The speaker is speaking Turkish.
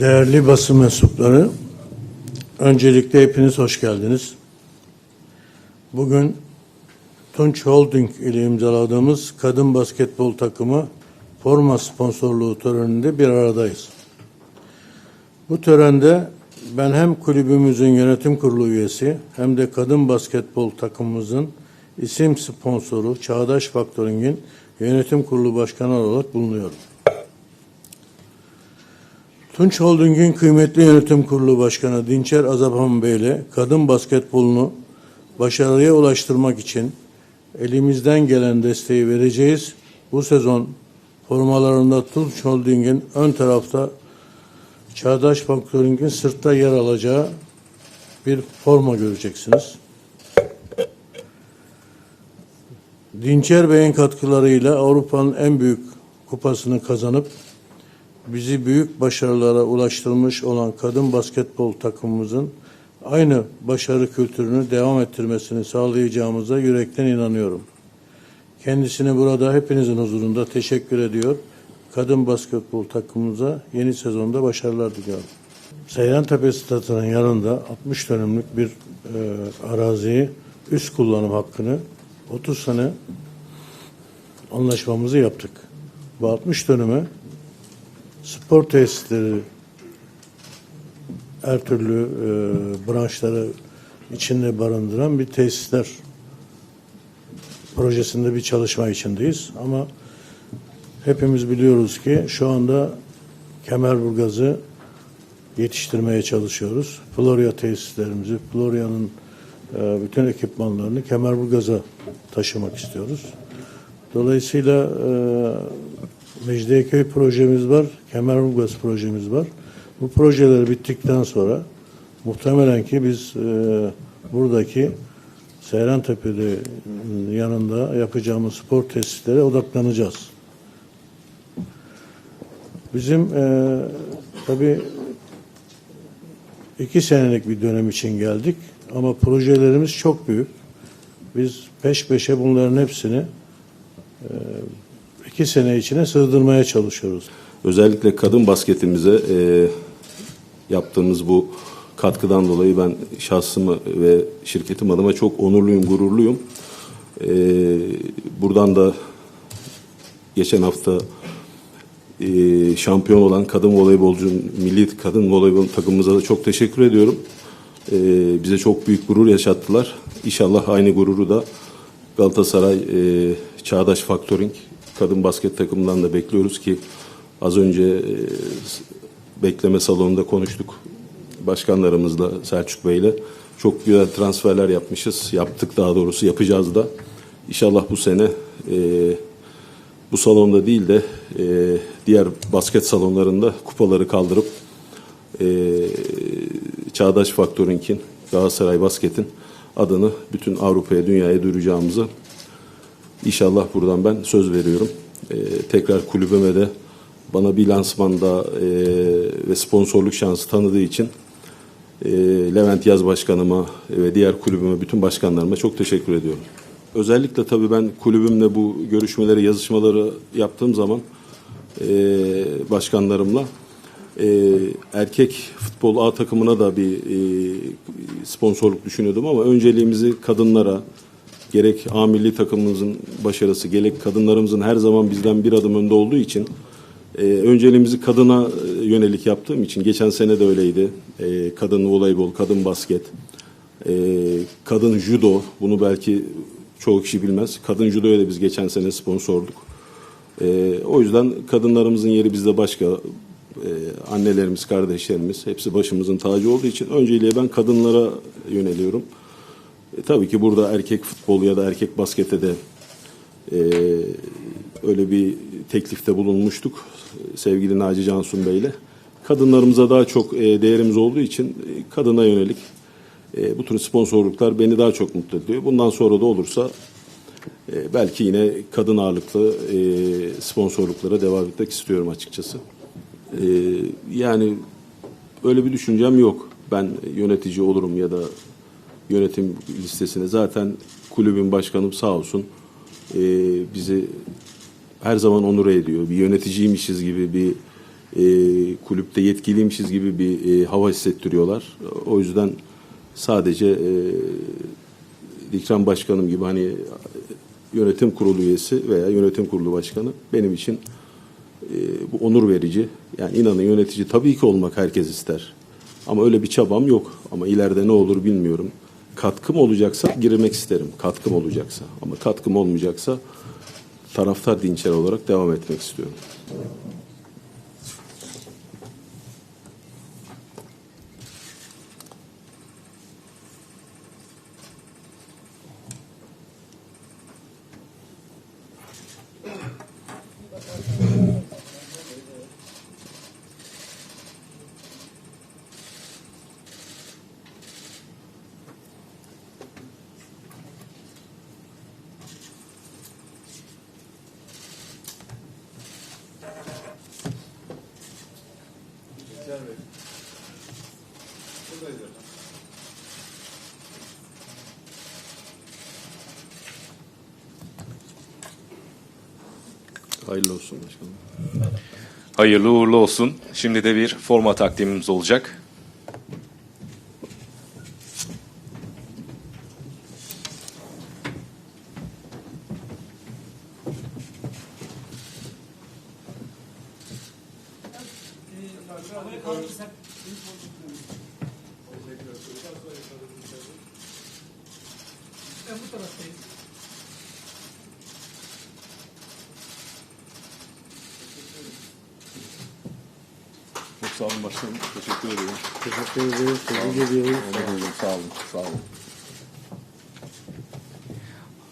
Değerli basın mensupları, öncelikle hepiniz hoş geldiniz. Bugün Tunç Holding ile imzaladığımız kadın basketbol takımı forma sponsorluğu töreninde bir aradayız. Bu törende ben hem kulübümüzün yönetim kurulu üyesi hem de kadın basketbol takımımızın isim sponsoru Çağdaş Faktöring'in yönetim kurulu başkanı olarak bulunuyorum. Tunç Holding'in kıymetli yönetim kurulu başkanı Dinçer Azaphan Bey ile kadın basketbolunu başarıya ulaştırmak için elimizden gelen desteği vereceğiz. Bu sezon formalarında Tunç Holding'in ön tarafta Çağdaş Faktöring'in sırtta yer alacağı bir forma göreceksiniz. Dinçer Bey'in katkılarıyla Avrupa'nın en büyük kupasını kazanıp bizi büyük başarılara ulaştırmış olan kadın basketbol takımımızın aynı başarı kültürünü devam ettirmesini sağlayacağımıza yürekten inanıyorum. Kendisine burada hepinizin huzurunda teşekkür ediyor. Kadın basketbol takımımıza yeni sezonda başarılar diliyorum. Seyrantepe Stadı'nın yanında 60 dönümlük bir e, araziyi üst kullanım hakkını 30 sene anlaşmamızı yaptık. Bu 60 dönümü spor tesisleri her türlü e, branşları içinde barındıran bir tesisler projesinde bir çalışma içindeyiz. Ama hepimiz biliyoruz ki şu anda Kemerburgaz'ı yetiştirmeye çalışıyoruz. Florya tesislerimizi, Florya'nın e, bütün ekipmanlarını Kemerburgaz'a taşımak istiyoruz. Dolayısıyla e, Mecidiyeköy projemiz var, Kemerburgaz projemiz var. Bu projeler bittikten sonra muhtemelen ki biz e, buradaki Seyrantepe'de e, yanında yapacağımız spor tesislere odaklanacağız. Bizim e, tabii iki senelik bir dönem için geldik ama projelerimiz çok büyük. Biz peş peşe bunların hepsini e, iki sene içine sığdırmaya çalışıyoruz. Özellikle kadın basketimize e, yaptığımız bu katkıdan dolayı ben şahsımı ve şirketim adıma çok onurluyum, gururluyum. E, buradan da geçen hafta e, şampiyon olan kadın voleybolcu, milli kadın voleybol takımımıza da çok teşekkür ediyorum. E, bize çok büyük gurur yaşattılar. İnşallah aynı gururu da Galatasaray e, Çağdaş Faktöring kadın basket takımından da bekliyoruz ki az önce e, bekleme salonunda konuştuk başkanlarımızla Selçuk Bey'le. Çok güzel transferler yapmışız. Yaptık daha doğrusu yapacağız da. İnşallah bu sene e, bu salonda değil de e, diğer basket salonlarında kupaları kaldırıp e, Çağdaş Faktöring'in Galatasaray Basket'in adını bütün Avrupa'ya, dünyaya duyuracağımızı İnşallah buradan ben söz veriyorum. Ee, tekrar kulübüme de bana bir lansmanda e, ve sponsorluk şansı tanıdığı için e, Levent Yaz Başkanıma ve diğer kulübüme, bütün başkanlarıma çok teşekkür ediyorum. Özellikle tabii ben kulübümle bu görüşmeleri, yazışmaları yaptığım zaman e, başkanlarımla e, erkek futbol A takımına da bir e, sponsorluk düşünüyordum ama önceliğimizi kadınlara, gerek A milli takımımızın başarısı, gerek kadınlarımızın her zaman bizden bir adım önde olduğu için e, önceliğimizi kadına e, yönelik yaptığım için geçen sene de öyleydi. E, kadın voleybol, kadın basket, e, kadın judo bunu belki çoğu kişi bilmez. Kadın judoya da biz geçen sene sponsorduk. E, o yüzden kadınlarımızın yeri bizde başka. E, annelerimiz, kardeşlerimiz hepsi başımızın tacı olduğu için önceliğe ben kadınlara yöneliyorum. E, tabii ki burada erkek futbolu ya da erkek baskete de e, öyle bir teklifte bulunmuştuk e, sevgili Naci Cansun Bey'le. Kadınlarımıza daha çok e, değerimiz olduğu için e, kadına yönelik e, bu tür sponsorluklar beni daha çok mutlu ediyor. Bundan sonra da olursa e, belki yine kadın ağırlıklı e, sponsorluklara devam etmek istiyorum açıkçası. E, yani öyle bir düşüncem yok. Ben yönetici olurum ya da yönetim listesine zaten kulübün başkanım sağ olsun e, bizi her zaman onur ediyor. Bir yöneticiymişiz gibi bir e, kulüpte yetkiliymişiz gibi bir e, hava hissettiriyorlar. O yüzden sadece e, İkram Başkanım gibi hani yönetim kurulu üyesi veya yönetim kurulu başkanı benim için e, bu onur verici. Yani inanın yönetici tabii ki olmak herkes ister. Ama öyle bir çabam yok. Ama ileride ne olur bilmiyorum. Katkım olacaksa girmek isterim. Katkım olacaksa. Ama katkım olmayacaksa taraftar dinçer olarak devam etmek istiyorum. Hayırlı olsun başkanım. Hayırlı uğurlu olsun. Şimdi de bir forma takdimimiz olacak. Çok sağ olun başkanım. Teşekkür ederim. Teşekkür ederiz. Tebrik ediyoruz. Sağ olun. Sağ olun.